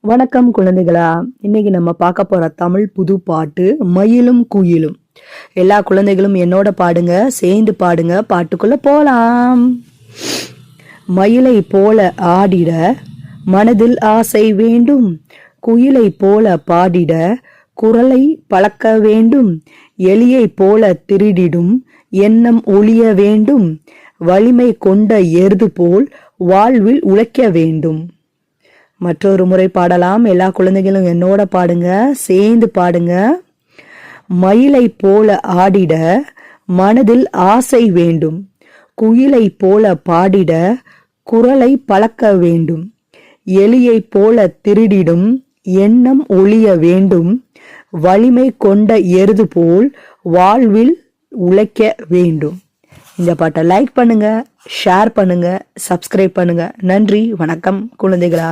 வணக்கம் குழந்தைகளா. இன்னைக்கு நம்ம பார்க்க போற தமிழ் புது பாட்டு மயிலும் குயிலும். எல்லா குழந்தைகளும் என்னோட பாடுங்க சேர்ந்து பாடுங்க பாட்டுக்குள்ள போலாம். மயிலை போல ஆடிட மனதில் ஆசை வேண்டும். குயிலை போல பாடிட குரலை பழக்க வேண்டும். எலியை போல திருடிடும் எண்ணம் ஒளிய வேண்டும். வலிமை கொண்ட எருது போல் வாழ்வில் உழைக்க வேண்டும். மற்றொரு முறை பாடலாம். எல்லா குழந்தைகளும் என்னோட பாடுங்க சேர்ந்து பாடுங்க. மயிலை போல ஆடிட மனதில் ஆசை வேண்டும். குயிலை போல பாடிட குரலை பழக்க வேண்டும். எலியை போல திருடிடும் எண்ணம் ஒளிய வேண்டும். வலிமை கொண்ட எருது போல் வாழ்வில் உழைக்க வேண்டும். இந்த பாட்டை லைக் பண்ணுங்க ஷேர் பண்ணுங்க சப்ஸ்கிரைப் பண்ணுங்க. நன்றி வணக்கம் குழந்தைகளா.